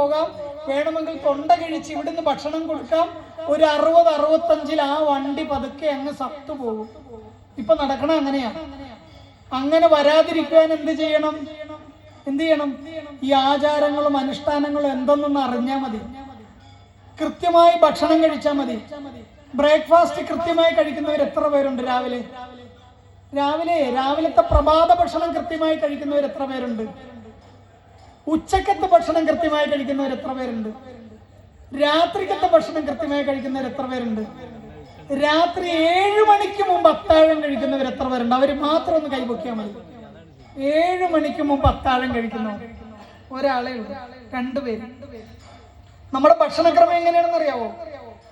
പോകാം. വേണമെങ്കിൽ തൊണ്ട കിഴിച്ച് ഇവിടുന്ന് ഭക്ഷണം കൊടുക്കാം. ഒരു അറുപത് അറുപത്തഞ്ചിൽ ആ വണ്ടി പതുക്കെ അങ്ങ് സത്തു പോകും. ഇപ്പൊ നടക്കണ അങ്ങനെയാ. അങ്ങനെ വരാതിരിക്കാൻ എന്ത് ചെയ്യണം? എന്ത് ചെയ്യണം? ഈ ആചാരങ്ങളും അനുഷ്ഠാനങ്ങളും എന്തെന്നൊന്ന് അറിഞ്ഞാൽ മതി. കൃത്യമായി ഭക്ഷണം കഴിച്ചാൽ മതി. ബ്രേക്ക്ഫാസ്റ്റ് കൃത്യമായി കഴിക്കുന്നവർ എത്ര പേരുണ്ട് രാവിലെ? രാവിലെ രാവിലത്തെ പ്രഭാത ഭക്ഷണം കൃത്യമായി കഴിക്കുന്നവർ എത്ര പേരുണ്ട്? ഉച്ചക്കത്തെ ഭക്ഷണം കൃത്യമായി കഴിക്കുന്നവർ എത്ര പേരുണ്ട്? രാത്രിക്കത്തെ ഭക്ഷണം കൃത്യമായി കഴിക്കുന്നവർ എത്ര പേരുണ്ട്? രാത്രി ഏഴു മണിക്ക് മുമ്പ് അത്താഴം കഴിക്കുന്നവർ എത്ര പേരുണ്ട്? അവർ മാത്രം ഒന്ന് കൈപൊക്കിയാൽ മതി. ഏഴു മണിക്ക് മുമ്പ് അത്താഴം കഴിക്കുന്നു ഒരാളെ ഉള്ളൂ. രണ്ടുപേര്. നമ്മുടെ ഭക്ഷണക്രമം എങ്ങനെയാണെന്ന് അറിയാവോ?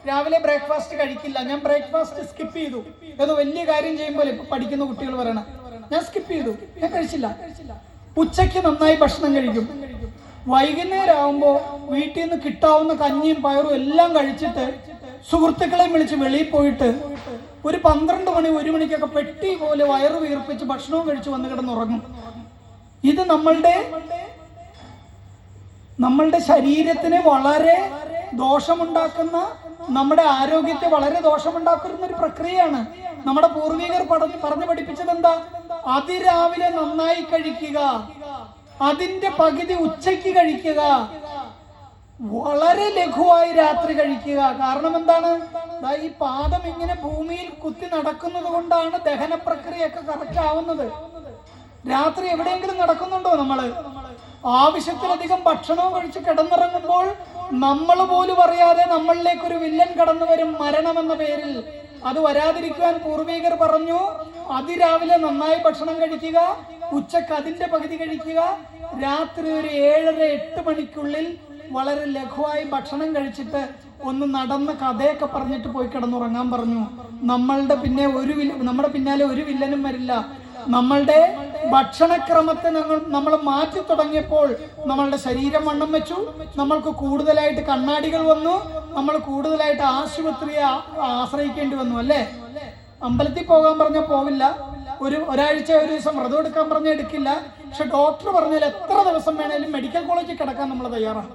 രാവിലെ ബ്രേക്ക്ഫാസ്റ്റ് കഴിക്കില്ല. ഞാൻ ബ്രേക്ക്ഫാസ്റ്റ് സ്കിപ്പ് ചെയ്തു. ഏതോ വലിയ കാര്യം ചെയ്യുമ്പോൾ ഇപ്പൊ പഠിക്കുന്ന കുട്ടികൾ പറയണം. ഞാൻ സ്കിപ്പ് ചെയ്തു. ഞാൻ കഴിച്ചില്ല. ഉച്ചയ്ക്ക് നന്നായി ഭക്ഷണം കഴിക്കും. വൈകുന്നേരം ആവുമ്പോൾ വീട്ടിൽ നിന്ന് കിട്ടാവുന്ന കഞ്ഞിയും പയറും എല്ലാം കഴിച്ചിട്ട് സുഹൃത്തുക്കളെയും വിളിച്ച് വെളിയിൽ പോയിട്ട് ഒരു പന്ത്രണ്ട് മണി ഒരു മണിക്കൊക്കെ പെട്ടി പോലെ വയറ് വീർപ്പിച്ച് ഭക്ഷണവും കഴിച്ച് വന്ന് കിടന്നുറങ്ങും. ഇത് നമ്മളുടെ നമ്മളുടെ ശരീരത്തിന് വളരെ ദോഷമുണ്ടാക്കുന്ന നമ്മുടെ ആരോഗ്യത്തെ വളരെ ദോഷമുണ്ടാക്കുന്ന ഒരു പ്രക്രിയയാണ്. നമ്മുടെ പൂർവികർ പറഞ്ഞു പഠിപ്പിച്ചത് എന്താ അതിരാവിലെ നന്നായി കഴിക്കുക. അതിന്റെ പകുതി ഉച്ചയ്ക്ക് കഴിക്കുക. വളരെ ലഘുവായി രാത്രി കഴിക്കുക. കാരണം എന്താണ്? ഈ പാദം ഇങ്ങനെ ഭൂമിയിൽ കുത്തി നടക്കുന്നത് കൊണ്ടാണ് ദഹന പ്രക്രിയയൊക്കെ കറക്റ്റ് ആവുന്നത്. രാത്രി എവിടെയെങ്കിലും നടക്കുന്നുണ്ടോ നമ്മൾ? ആവശ്യത്തിലധികം ഭക്ഷണവും കഴിച്ച് കിടന്നിറങ്ങുമ്പോൾ നമ്മൾ പോലും അറിയാതെ നമ്മളിലേക്ക് ഒരു വില്ലൻ കടന്നു വരും മരണം എന്ന പേരിൽ. അത് വരാതിരിക്കുവാൻ പൂർവികർ പറഞ്ഞു അതിരാവിലെ നന്നായി ഭക്ഷണം കഴിക്കുക ഉച്ചയ്ക്ക് അതിന്റെ പകുതി കഴിക്കുക രാത്രി ഒരു ഏഴര എട്ട് മണിക്കുള്ളിൽ വളരെ ലഘുവായി ഭക്ഷണം കഴിച്ചിട്ട് ഒന്ന് നടന്ന് കഥയൊക്കെ പറഞ്ഞിട്ട് പോയി കിടന്നുറങ്ങാൻ പറഞ്ഞു. നമ്മളുടെ പിന്നെ ഒരു നമ്മുടെ പിന്നാലെ ഒരു വില്ലനും വരില്ല. നമ്മളുടെ ഭക്ഷണക്രമത്തെ ഞങ്ങൾ നമ്മൾ മാറ്റി തുടങ്ങിയപ്പോൾ നമ്മളുടെ ശരീരം വണ്ണം വെച്ചു. നമ്മൾക്ക് കൂടുതലായിട്ട് കണ്ണാടികൾ വന്നു. നമ്മൾ കൂടുതലായിട്ട് ആശുപത്രിയെ ആശ്രയിക്കേണ്ടി വന്നു അല്ലേ? അമ്പലത്തിൽ പോകാൻ പറഞ്ഞാൽ പോവില്ല. ഒരു ഒരാഴ്ച ഒരു ദിവസം വ്രതം എടുക്കാൻ പറഞ്ഞാൽ എടുക്കില്ല. പക്ഷെ ഡോക്ടർ പറഞ്ഞാൽ എത്ര ദിവസം വേണേലും മെഡിക്കൽ കോളേജിൽ കിടക്കാൻ നമ്മൾ തയ്യാറാണ്.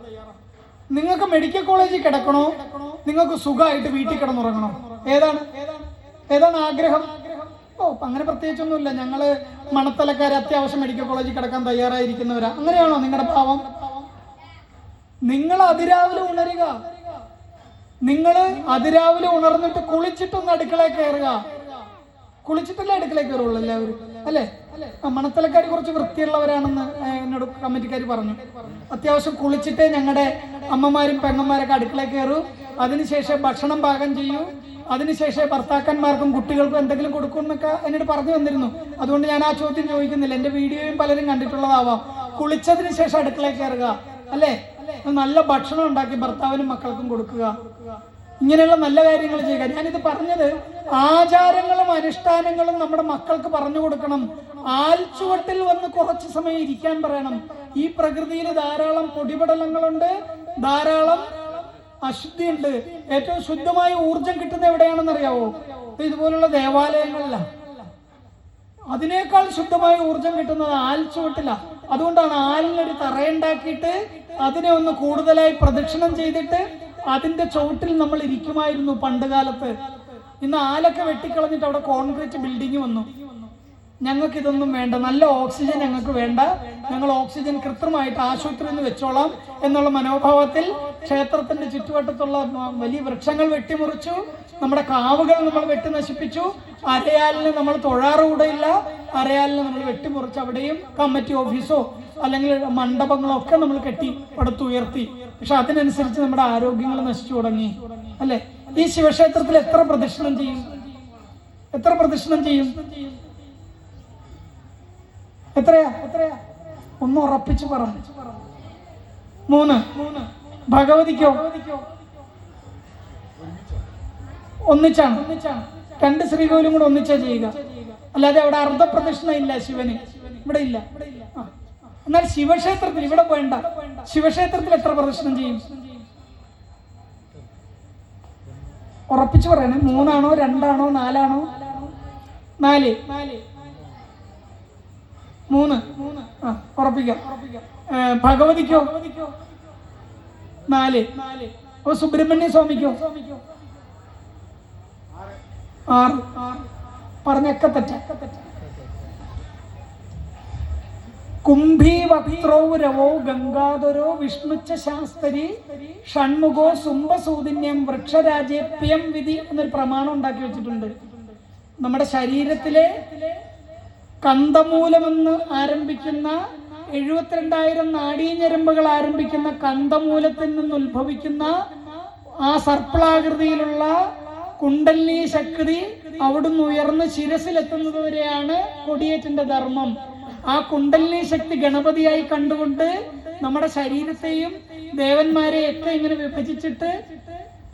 നിങ്ങൾക്ക് മെഡിക്കൽ കോളേജിൽ കിടക്കണോ? നിങ്ങൾക്ക് സുഖമായിട്ട് വീട്ടിൽ കിടന്നുറങ്ങണോ? ഏതാണ്? ഏതാണ് ആഗ്രഹം? ഓ അങ്ങനെ പ്രത്യേകിച്ചൊന്നുമില്ല. ഞങ്ങൾ മണത്തലക്കാർ അത്യാവശ്യം മെഡിക്കൽ കോളേജിൽ കിടക്കാൻ തയ്യാറായിരിക്കുന്നവരാ. അങ്ങനെയാണോ നിങ്ങളുടെ ഭാവം നിങ്ങൾ അതിരാവിലെ ഉണരുക. നിങ്ങൾ അതിരാവിലെ ഉണർന്നിട്ട് കുളിച്ചിട്ടൊന്ന് അടുക്കളയിൽ കയറുക. കുളിച്ചിട്ടല്ലേ അടുക്കളയിൽ കയറുള്ളൂ എല്ലാവരും. അല്ലേ? മണത്തലക്കാർ കുറച്ച് വൃത്തിയുള്ളവരാണെന്ന് എന്നോട് കമ്മിറ്റിക്കാർ പറഞ്ഞു. അത്യാവശ്യം കുളിച്ചിട്ടേ ഞങ്ങളുടെ അമ്മമാരും പെങ്ങന്മാരൊക്കെ അടുക്കളയിൽ കയറൂ. അതിനുശേഷം ഭക്ഷണം പാകം ചെയ്യൂ. അതിനുശേഷം ഭർത്താക്കന്മാർക്കും കുട്ടികൾക്കും എന്തെങ്കിലും കൊടുക്കും എന്നൊക്കെ എന്നോട് പറഞ്ഞു വന്നിരുന്നു. അതുകൊണ്ട് ഞാൻ ആ ചോദ്യം ചോദിക്കുന്നില്ല. എന്റെ വീഡിയോയും പലരും കണ്ടിട്ടുള്ളതാവാം. കുളിച്ചതിന് ശേഷം അടുക്കളയിൽ കയറുക അല്ലേ? നല്ല ഭക്ഷണം ഉണ്ടാക്കി ഭർത്താവിനും മക്കൾക്കും കൊടുക്കുക. ഇങ്ങനെയുള്ള നല്ല കാര്യങ്ങൾ ചെയ്യുക. ഞാനിത് പറഞ്ഞത് ആചാരങ്ങളും അനുഷ്ഠാനങ്ങളും നമ്മുടെ മക്കൾക്ക് പറഞ്ഞു കൊടുക്കണം. ആൽച്ചുവട്ടിൽ വന്ന് കുറച്ച് സമയം ഇരിക്കാൻ പറയണം. ഈ പ്രകൃതിയിൽ ധാരാളം പൊടിപടലങ്ങളുണ്ട്. ധാരാളം അശുദ്ധിയുണ്ട്. ഏറ്റവും ശുദ്ധമായ ഊർജം കിട്ടുന്നത് എവിടെയാണെന്ന് അറിയാവോ ഇതുപോലുള്ള ദേവാലയങ്ങളിലാണ് അതിനേക്കാൾ ശുദ്ധമായ ഊർജം കിട്ടുന്നത് ആൽച്ചുവട്ടില്ല അതുകൊണ്ടാണ് ആലിനൊരു തറയുണ്ടാക്കിയിട്ട് അതിനെ ഒന്ന് കൂടുതലായി പ്രദക്ഷിണം ചെയ്തിട്ട് അതിന്റെ ചുവട്ടിൽ നമ്മൾ ഇരിക്കുമായിരുന്നു പണ്ട് കാലത്ത്. ഇന്ന് ആലൊക്കെ വെട്ടിക്കളഞ്ഞിട്ട് അവിടെ കോൺക്രീറ്റ് ബിൽഡിംഗ് വന്നു. ഞങ്ങൾക്ക് ഇതൊന്നും വേണ്ട. നല്ല ഓക്സിജൻ ഞങ്ങൾക്ക് വേണ്ട. ഞങ്ങൾ ഓക്സിജൻ കൃത്രിമമായിട്ട് ആശുപത്രിയിൽ നിന്ന് വെച്ചോളാം എന്നുള്ള മനോഭാവത്തിൽ ക്ഷേത്രത്തിന്റെ ചുറ്റുവട്ടത്തുള്ള വലിയ വൃക്ഷങ്ങൾ വെട്ടിമുറിച്ചു. നമ്മുടെ കാവുകൾ നമ്മൾ വെട്ടി നശിപ്പിച്ചു. അരയാലിന് നമ്മൾ തൊഴാറുകൂടെയില്ല അരയാലിന് നമ്മൾ വെട്ടിമുറിച്ച് അവിടെയും കമ്മിറ്റി ഓഫീസോ അല്ലെങ്കിൽ മണ്ഡപങ്ങളോ ഒക്കെ നമ്മൾ കെട്ടി പടുത്തുയർത്തി പക്ഷെ അതിനനുസരിച്ച് നമ്മുടെ ആരോഗ്യങ്ങൾ നശിച്ചു തുടങ്ങി. അല്ലെ? ഈ ശിവക്ഷേത്രത്തിൽ എത്ര പ്രദക്ഷിണം ചെയ്യും? എത്ര പ്രദക്ഷിണം ചെയ്യും? എത്രയാ? എത്രയാ ഒന്ന് ഉറപ്പിച്ച് പറ. മൂന്ന്. ഭഗവതിക്കോ? ഒന്നിച്ചാണ്. രണ്ട് ശ്രീകോലും കൂടെ ഒന്നിച്ചാ ചെയ്യുക. അല്ലാതെ അവിടെ അർദ്ധപ്രദക്ഷിണ ഇല്ല ശിവന്. ഇവിടെ ഇല്ല. എന്നാൽ ശിവക്ഷേത്രത്തിൽ ഇവിടെ വേണ്ട. ശിവക്ഷേത്രത്തിൽ എത്ര പ്രദക്ഷിണം ചെയ്യും? ഉറപ്പിച്ചു പറയണേ. മൂന്നാണോ രണ്ടാണോ നാലാണോ? നാല്. മൂന്ന്. ആ ഉറപ്പിക്കാം. ഭഗവതിക്കോ? നാല്. അപ്പൊ സുബ്രഹ്മണ്യ സ്വാമിക്കോ? ആറ്. പറഞ്ഞൊക്കെ തെറ്റ. കുംഭീവക്ത്രൗരവോ ഗംഗാധരോ വിഷ്ണുച്ച ശാസ്ത്രി ഷൺമുഖോ സുംബസൂദിന്യം വൃക്ഷരാജേപ്യം വിധി എന്നൊരു പ്രമാണം ഉണ്ടാക്കി വെച്ചിട്ടുണ്ട്. നമ്മുടെ ശരീരത്തിലെ കന്തമൂലമെന്ന് ആരംഭിക്കുന്ന എഴുപത്തിരണ്ടായിരം നാഡീഞരമ്പുകൾ ആരംഭിക്കുന്ന കന്തമൂലത്തിൽ നിന്ന് ഉത്ഭവിക്കുന്ന ആ സർപ്പിളാകൃതിയിലുള്ള കുണ്ടല്ലി ശക്തി അവിടുന്ന് ഉയർന്ന് ശിരസിലെത്തുന്നത് വരെയാണ് കൊടിയേറ്റിന്റെ ധർമ്മം. ആ കുണ്ടല്ലി ശക്തി ഗണപതിയായി കണ്ടുകൊണ്ട് നമ്മുടെ ശരീരത്തെയും ദേവന്മാരെയൊക്കെ ഇങ്ങനെ വിഭജിച്ചിട്ട്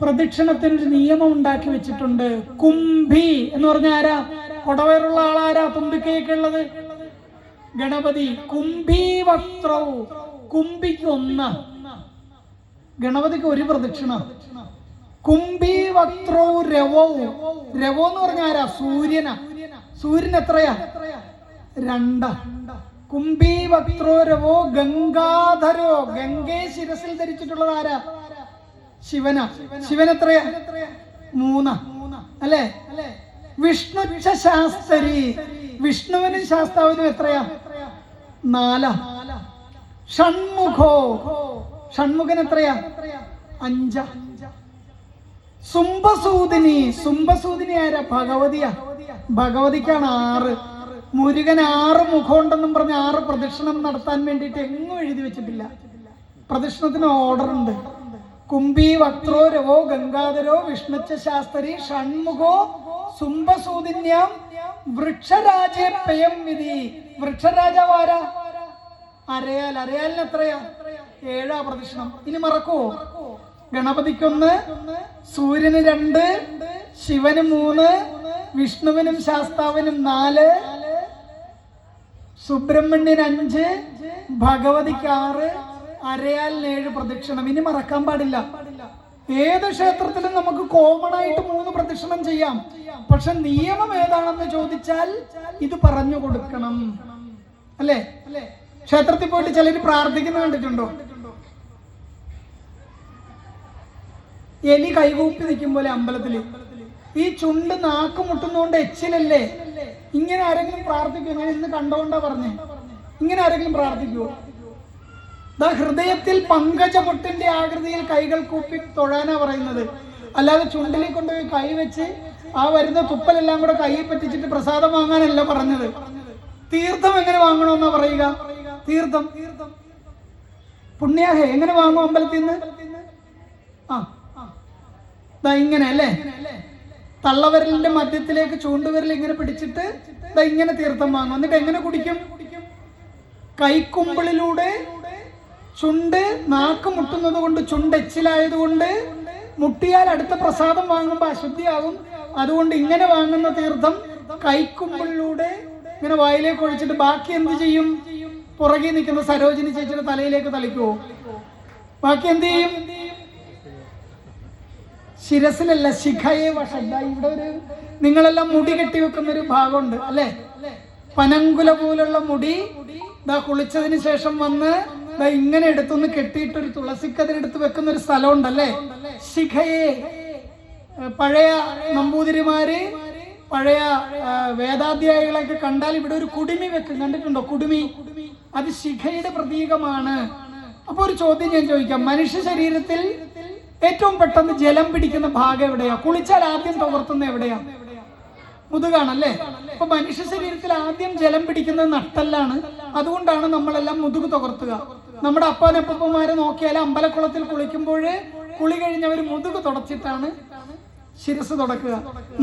പ്രദക്ഷിണത്തിന് ഒരു നിയമം ഉണ്ടാക്കി വെച്ചിട്ടുണ്ട്. കുംഭി എന്ന് പറഞ്ഞ ആരാ? കൊടവയറുള്ള ആളാരാ തുമ്പിക്കയൊക്കെ ഉള്ളത്? ഗണപതി. കുംഭി വക്ത്രൗ കുംഭിക്ക് ഒന്ന്. ഗണപതിക്ക് ഒരു പ്രദക്ഷിണ. കുംഭി വക്ത്രോ രവോ. രവോ എന്ന് പറഞ്ഞ ആരാ? സൂര്യന. സൂര്യൻ എത്രയാ? രണ്ട. കുംഭി വക്രോ രവോ ഗംഗാധരോ. ഗംഗയെ ശിരസിൽ ധരിച്ചിട്ടുള്ളത് ആരാ? ശിവനാ. ശിവൻ എത്രയാ മൂന്ന്. അല്ലേ? വിഷ്ണു ശാസ്ത്രി വിഷ്ണുവിനും ശാസ്താവിനും എത്രയാ? നാല. ഷൺമുഖോ. ഷൺമുഖൻ എത്രയാ അഞ്ച. സുംബസൂദിനി സുംബസൂദിനി ആരാ? ഭഗവതിയാ. ഭഗവതിക്കാണ് ആറ്. മുരുകൻ ആറ് മുഖമുണ്ടെന്നും പറഞ്ഞ് ആറ് പ്രദക്ഷിണം നടത്താൻ വേണ്ടിയിട്ട് എങ്ങും എഴുതി വെച്ചിട്ടില്ല. പ്രദക്ഷിണത്തിന് ഓർഡർ ഉണ്ട്. കുംഭി വക്രോ രവോ ഗംഗാധരോ വിഷ്ണുച്ച ശാസ്ത്രി ഷൺമുഖോ സുംബസൂദിന്യം വൃക്ഷരാജേ പയം വിധി. വൃക്ഷരാജാവ് ആരാ? അരയാൽ. അരയാലിന് എത്രയാ? ഏഴാ പ്രദക്ഷിണം. ഇനി മറക്കുവോ ഗണപതിക്കൊന്ന് സൂര്യന് രണ്ട് ശിവന് മൂന്ന് വിഷ്ണുവിനും ശാസ്താവിനും നാല് സുബ്രഹ്മണ്യൻ അഞ്ച് ഭഗവതിക്ക് ആറ് അരയാലിന് ഏഴ് പ്രദക്ഷിണം. ഇനി മറക്കാൻ പാടില്ല. ഏത് ക്ഷേത്രത്തിലും നമുക്ക് കോമൺ ആയിട്ട് മൂന്ന് പ്രദക്ഷിണം ചെയ്യാം. പക്ഷെ നിയമം ഏതാണെന്ന് ചോദിച്ചാൽ ഇത് പറഞ്ഞു കൊടുക്കണം. അല്ലേ? ക്ഷേത്രത്തിൽ പോയിട്ട് ചിലര് പ്രാർത്ഥിക്കുന്ന കണ്ടിട്ടുണ്ടോ? എലി കൈകൂപ്പി നിൽക്കും പോലെ അമ്പലത്തിൽ. ഈ ചുണ്ട് നാക്ക് മുട്ടുന്നോണ്ട് എച്ചിലല്ലേ? ഇങ്ങനെ ആരെങ്കിലും പ്രാർത്ഥിക്കുമോ ഞാൻ ഇന്ന് കണ്ടോണ്ടാ പറഞ്ഞേ. ഇങ്ങനെ ആരെങ്കിലും പ്രാർത്ഥിക്കുമോ ഹൃദയത്തിൽ പങ്കജപൊട്ടിന്റെ ആകൃതിയിൽ കൈകൾ കൂപ്പി തൊഴാനാ പറയുന്നത്. അല്ലാതെ ചുണ്ടിൽ കൊണ്ടുപോയി കൈ വെച്ച് ആ വരുന്ന തുപ്പലെല്ലാം കൂടെ കൈയിൽ പറ്റിച്ചിട്ട് പ്രസാദം വാങ്ങാനല്ല പറഞ്ഞത്. തീർത്ഥം എങ്ങനെ വാങ്ങണമെന്നാ പറയുക? തീർത്ഥം. പുണ്യാഹേ എങ്ങനെ വാങ്ങും അമ്പലത്തിൽ നിന്ന് ആ ഇങ്ങനെ അല്ലേ? തള്ളവരലിന്റെ മധ്യത്തിലേക്ക് ചൂണ്ടുവിരൽ ഇങ്ങനെ പിടിച്ചിട്ട് ദാ ഇങ്ങനെ തീർത്ഥം വാങ്ങും. എന്നിട്ട് എങ്ങനെ കുടിക്കും? കൈക്കുമ്പിളിലൂടെ ചുണ്ട് നാക്ക് മുട്ടുന്നത് കൊണ്ട് ചുണ്ട് എച്ചിലായതുകൊണ്ട് മുട്ടിയാൽ അടുത്ത പ്രസാദം വാങ്ങുമ്പോൾ അശുദ്ധിയാകും അതുകൊണ്ട് ഇങ്ങനെ വാങ്ങുന്ന തീർത്ഥം കൈക്കുമ്പിളിലൂടെ ഇങ്ങനെ വായിലേക്ക് ഒഴിച്ചിട്ട് ബാക്കി എന്ത് ചെയ്യും? പുറകെ നിൽക്കുന്ന സരോജിനി ചേച്ചിയുടെ തലയിലേക്ക് തളിക്കുവോ? ബാക്കി എന്ത് ചെയ്യും? ശിരസിലല്ല ശിഖയെ വഷല്ല ഇവിടെ ഒരു നിങ്ങളെല്ലാം മുടി കെട്ടി വെക്കുന്ന ഒരു ഭാഗമുണ്ട് അല്ലേ? പനങ്കുല പോലുള്ള മുടി കുളിച്ചതിന് ശേഷം വന്ന് ഇങ്ങനെ എടുത്തൊന്ന് കെട്ടിയിട്ട് ഒരു തുളസിക്കതിനെടുത്ത് വെക്കുന്ന ഒരു സ്ഥലമുണ്ടല്ലേ? ശിഖയെ പഴയ നമ്പൂതിരിമാര് പഴയ വേദാധ്യായികളൊക്കെ കണ്ടാൽ ഇവിടെ ഒരു കുടുമി വെക്കും. കണ്ടിട്ടുണ്ടോ കുടുമി? അത് ശിഖയുടെ പ്രതീകമാണ്. അപ്പൊ ഒരു ചോദ്യം ഞാൻ ചോദിക്കാം. മനുഷ്യ ശരീരത്തിൽ ഏറ്റവും പെട്ടെന്ന് ജലം പിടിക്കുന്ന ഭാഗം എവിടെയാ? കുളിച്ചാൽ ആദ്യം തുവർത്തുന്ന എവിടെയാ? മുതുകാണല്ലേ? അപ്പൊ മനുഷ്യ ശരീരത്തിൽ ആദ്യം ജലം പിടിക്കുന്നത് നട്ടല്ലാണ്. അതുകൊണ്ടാണ് നമ്മളെല്ലാം മുതുക് തുകർത്തുക. നമ്മുടെ അപ്പാനപ്പന്മാരെ നോക്കിയാൽ അമ്പലക്കുളത്തിൽ കുളിക്കുമ്പോൾ കുളി കഴിഞ്ഞവർ മുതുക് തുടച്ചിട്ടാണ് ശിരസ് തുടക്കുക.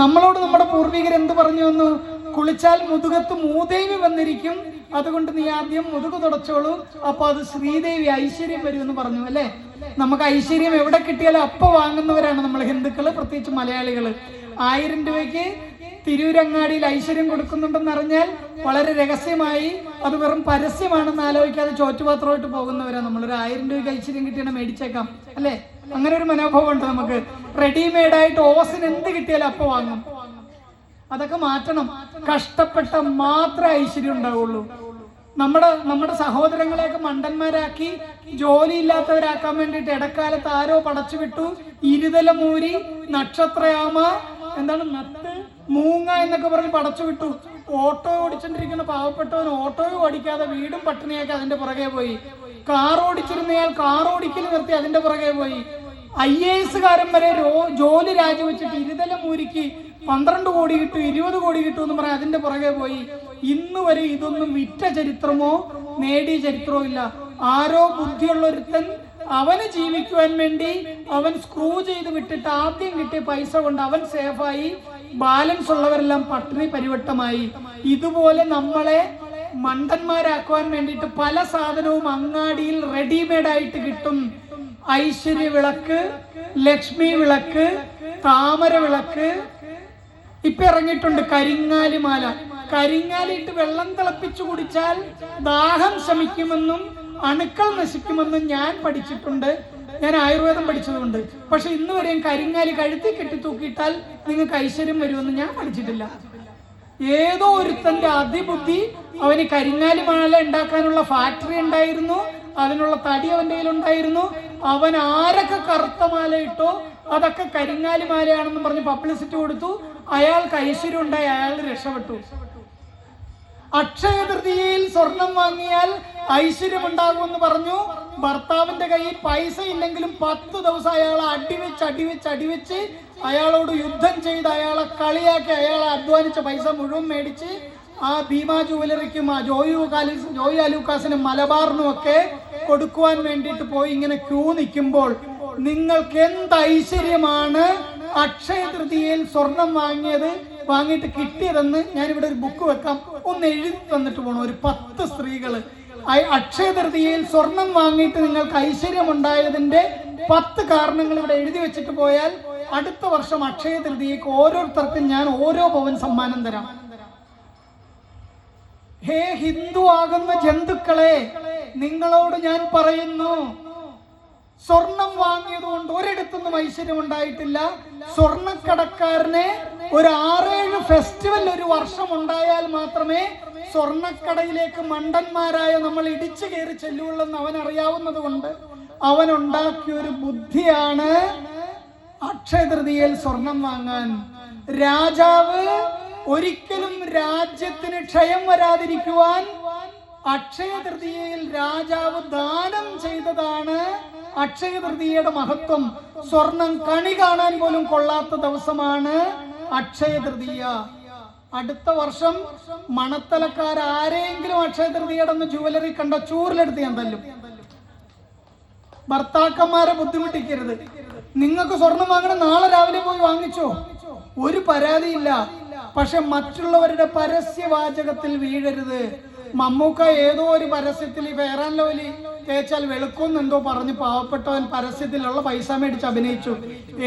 നമ്മളോട് നമ്മുടെ പൂർവികർ എന്ത് പറഞ്ഞു വന്നു? കുളിച്ചാൽ മുതുകത്ത് മൂദേവി വന്നിരിക്കും. അതുകൊണ്ട് നീ ആദ്യം മുതുക് തുടച്ചോളൂ. അപ്പൊ അത് ശ്രീദേവി ഐശ്വര്യം വരും എന്ന് പറഞ്ഞു അല്ലേ? നമുക്ക് ഐശ്വര്യം എവിടെ കിട്ടിയാലും അപ്പൊ വാങ്ങുന്നവരാണ് നമ്മൾ ഹിന്ദുക്കൾ പ്രത്യേകിച്ച് മലയാളികൾ. ആയിരം രൂപയ്ക്ക് തിരൂരങ്ങാടിയിൽ ഐശ്വര്യം കൊടുക്കുന്നുണ്ടെന്ന് അറിഞ്ഞാൽ വളരെ രഹസ്യമായി അത് വെറും പരസ്യമാണെന്ന് ആലോചിക്കാതെ ചോറ്റുപാത്രമായിട്ട് പോകുന്നവരാ. നമ്മൾ ഒരു ആയിരം രൂപയ്ക്ക് ഐശ്വര്യം കിട്ടിയാൽ മേടിച്ചേക്കാം അല്ലേ? അങ്ങനെ ഒരു മനോഭാവം ഉണ്ട് നമുക്ക്. റെഡിമെയ്ഡ് ആയിട്ട് ഓസിന് എന്ത് കിട്ടിയാലും അപ്പൊ വാങ്ങും. അതൊക്കെ മാറ്റണം. കഷ്ടപ്പെട്ട മാത്രമേ ഐശ്വര്യം ഉണ്ടാവുള്ളൂ. നമ്മുടെ നമ്മുടെ സഹോദരങ്ങളെയൊക്കെ മണ്ടന്മാരാക്കി ജോലിയില്ലാത്തവരാക്കാൻ വേണ്ടിയിട്ട് ഇടക്കാലത്ത് ആരോ പടച്ചു വിട്ടു ഇരുതലമൂരി നക്ഷത്രയാമ എന്താണ് നത്ത്? മൂങ്ങ എന്നൊക്കെ പറഞ്ഞ് പടച്ചു വിട്ടു. ഓട്ടോ ഓടിച്ചോണ്ടിരിക്കുന്ന പാവപ്പെട്ടവൻ ഓട്ടോയും ഓടിക്കാതെ വീടും പട്ടിണിയാക്കി അതിന്റെ പുറകെ പോയി. കാർ ഓടിച്ചിരുന്നയാൾ കാർ ഓടിക്കൽ നിർത്തി അതിന്റെ പുറകെ പോയി. ഐ എ എസുകാരൻ വരെ ജോലി രാജിവെച്ചിട്ട് ഇരുതല മൂരിക്ക് പന്ത്രണ്ട് കോടി കിട്ടു ഇരുപത് കോടി കിട്ടു എന്ന് പറയാൻ അതിന്റെ പുറകെ പോയി. ഇന്ന് വരെ ഇതൊന്നും വിറ്റ ചരിത്രമോ നേടിയ ചരിത്രമോ ഇല്ല. ആരോ ബുദ്ധിയുള്ള ഒരുത്തൻ അവന് ജീവിക്കുവാൻ വേണ്ടി അവൻ സ്ക്രൂ ചെയ്ത് വിട്ടിട്ട് ആദ്യം കിട്ടിയ പൈസ കൊണ്ട് അവൻ സേഫായി ബാലൻസ് ഉള്ളവരെല്ലാം പട്ടിണി പരിവട്ടമായി. ഇതുപോലെ നമ്മളെ മണ്ടന്മാരാക്കുവാൻ വേണ്ടിയിട്ട് പല സാധനവും അങ്ങാടിയിൽ റെഡിമെയ്ഡ് ആയിട്ട് കിട്ടും. ഐശ്വര്യ വിളക്ക് ലക്ഷ്മി വിളക്ക് താമര വിളക്ക്. ഇപ്പൊ ഇറങ്ങിയിട്ടുണ്ട് കരിങ്ങാലിമാല. കരിങ്ങാലിട്ട് വെള്ളം തിളപ്പിച്ചു കുടിച്ചാൽ ദാഹം ശമിക്കുമെന്നും അണുക്കൾ നശിക്കുമെന്നും ഞാൻ പഠിച്ചിട്ടുണ്ട്. ഞാൻ ആയുർവേദം പഠിച്ചതുകൊണ്ട്. പക്ഷെ ഇന്ന് വരെയും കരിങ്ങാലി കഴുത്തി കെട്ടി തൂക്കിയിട്ടാൽ നിങ്ങൾക്ക് ഐശ്വര്യം വരുമെന്ന് ഞാൻ പഠിച്ചിട്ടില്ല. ഏതോ ഒരുത്തന്റെ അതിബുദ്ധി അവന് കരിങ്ങാലി മാല ഉണ്ടാക്കാനുള്ള ഫാക്ടറി ഉണ്ടായിരുന്നു അതിനുള്ള തടി അവന്റെ കയ്യിലുണ്ടായിരുന്നു. അവൻ ആരൊക്കെ കറുത്ത മാല ഇട്ടോ അതൊക്കെ കരിങ്ങാലി മാലയാണെന്ന് പറഞ്ഞ് പബ്ലിസിറ്റി കൊടുത്തു. അയാൾക്ക് ഐശ്വര്യം ഉണ്ടായി അയാൾ രക്ഷപ്പെട്ടു. അക്ഷയ തൃതീയയിൽ സ്വർണം വാങ്ങിയാൽ ഐശ്വര്യം ഉണ്ടാകുമെന്ന് പറഞ്ഞു. ഭർത്താവിന്റെ കയ്യിൽ പൈസ ഇല്ലെങ്കിലും പത്ത് ദിവസം അയാളെ അടിവെച്ച് അടിവെച്ച് അടിവെച്ച് അയാളോട് യുദ്ധം ചെയ്ത് അയാളെ കളിയാക്കി അയാളെ അധ്വാനിച്ച പൈസ മുഴുവൻ മേടിച്ച് ആ ഭീമ ജുവലറിക്കും ആ ജോയു കാലിസ് ജോയി അലൂക്കാസിനും മലബാറിനും ഒക്കെ കൊടുക്കുവാൻ വേണ്ടിയിട്ട് പോയി ഇങ്ങനെ ക്യൂ നിൽക്കുമ്പോൾ നിങ്ങൾക്ക് എന്ത് ഐശ്വര്യമാണ് അക്ഷയ തൃതീയയിൽ സ്വർണം വാങ്ങിയത് വാങ്ങിയിട്ട് കിട്ടിയതെന്ന് ഞാനിവിടെ ഒരു ബുക്ക് വെക്കാം. ഒന്ന് എഴുതി തന്നിട്ട് പോകണം ഒരു പത്ത് സ്ത്രീകൾ അക്ഷയ തൃതീയയിൽ സ്വർണം വാങ്ങിയിട്ട് നിങ്ങൾക്ക് ഐശ്വര്യം ഉണ്ടായതിന്റെ പത്ത് കാരണങ്ങൾ ഇവിടെ എഴുതി വെച്ചിട്ട് പോയാൽ അടുത്ത വർഷം അക്ഷയ തൃതീയക്ക് ഓരോരുത്തർക്കും ഞാൻ ഓരോ പവൻ സമ്മാനം തരാം. ഹേ ഹിന്ദു ആകുന്ന ജന്തുക്കളെ നിങ്ങളോട് ഞാൻ പറയുന്നു സ്വർണം വാങ്ങിയത് കൊണ്ട് ഒരിടത്തുനിന്നും ഐശ്വര്യം ഉണ്ടായിട്ടില്ല സ്വർണക്കടക്കാരനെ ഒരു ആറേഴ് ഫെസ്റ്റിവൽ ഒരു വർഷം ഉണ്ടായാൽ മാത്രമേ സ്വർണക്കടയിലേക്ക് മണ്ടന്മാരായ നമ്മൾ ഇടിച്ചു കയറി ചെല്ലുള്ളെന്ന് അവൻ അറിയാവുന്നത് കൊണ്ട് അവൻ ഉണ്ടാക്കിയ ഒരു ബുദ്ധിയാണ് അക്ഷയതൃതിയിൽ സ്വർണം വാങ്ങാൻ. രാജാവ് ഒരിക്കലും രാജ്യത്തിന് ക്ഷയം വരാതിരിക്കുവാൻ അക്ഷയതൃതിയിൽ രാജാവ് ദാനം ചെയ്തതാണ് അക്ഷയ തൃതീയയുടെ മഹത്വം സ്വർണം കണി കാണാൻ പോലും കൊള്ളാത്ത ദിവസമാണ് അക്ഷയ തൃതീയ അടുത്ത വർഷം മണത്തലക്കാർ ആരെങ്കിലും അക്ഷയ തൃതീയയുടെ ജുവലറി കണ്ട ചൂരിലെടുത്ത് ഞാൻ തല്ലും. ഭർത്താക്കന്മാരെ ബുദ്ധിമുട്ടിക്കരുത്. നിങ്ങൾക്ക് സ്വർണം വാങ്ങണം നാളെ രാവിലെ പോയി വാങ്ങിച്ചോ? ഒരു പരാതിയില്ല. പക്ഷെ മറ്റുള്ളവരുടെ പരസ്യവാചകത്തിൽ വീഴരുത്. മമ്മൂക്ക ഏതോ ഒരു പരസ്യത്തിൽ ഈ ലോലി. തേച്ചാൽ വെളുക്കുന്നെന്തോ പറഞ്ഞ് പാവപ്പെട്ടവൻ പരസ്യത്തിലുള്ള പൈസ മേടിച്ച് അഭിനയിച്ചു.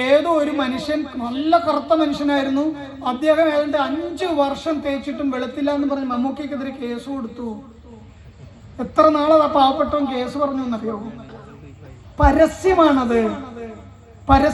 ഏതോ ഒരു മനുഷ്യൻ നല്ല കറുത്ത മനുഷ്യനായിരുന്നു. അദ്ദേഹം ഏതാണ്ട് അഞ്ചു വർഷം തേച്ചിട്ടും വെളുത്തില്ല എന്ന് പറഞ്ഞ് മമ്മൂക്കിക്കെതിരെ കേസ് കൊടുത്തു. എത്ര നാളത് ആ പാവപ്പെട്ടവൻ കേസ് പറഞ്ഞു എന്നറിയോ? പരസ്യമാണത്. പരസ്യം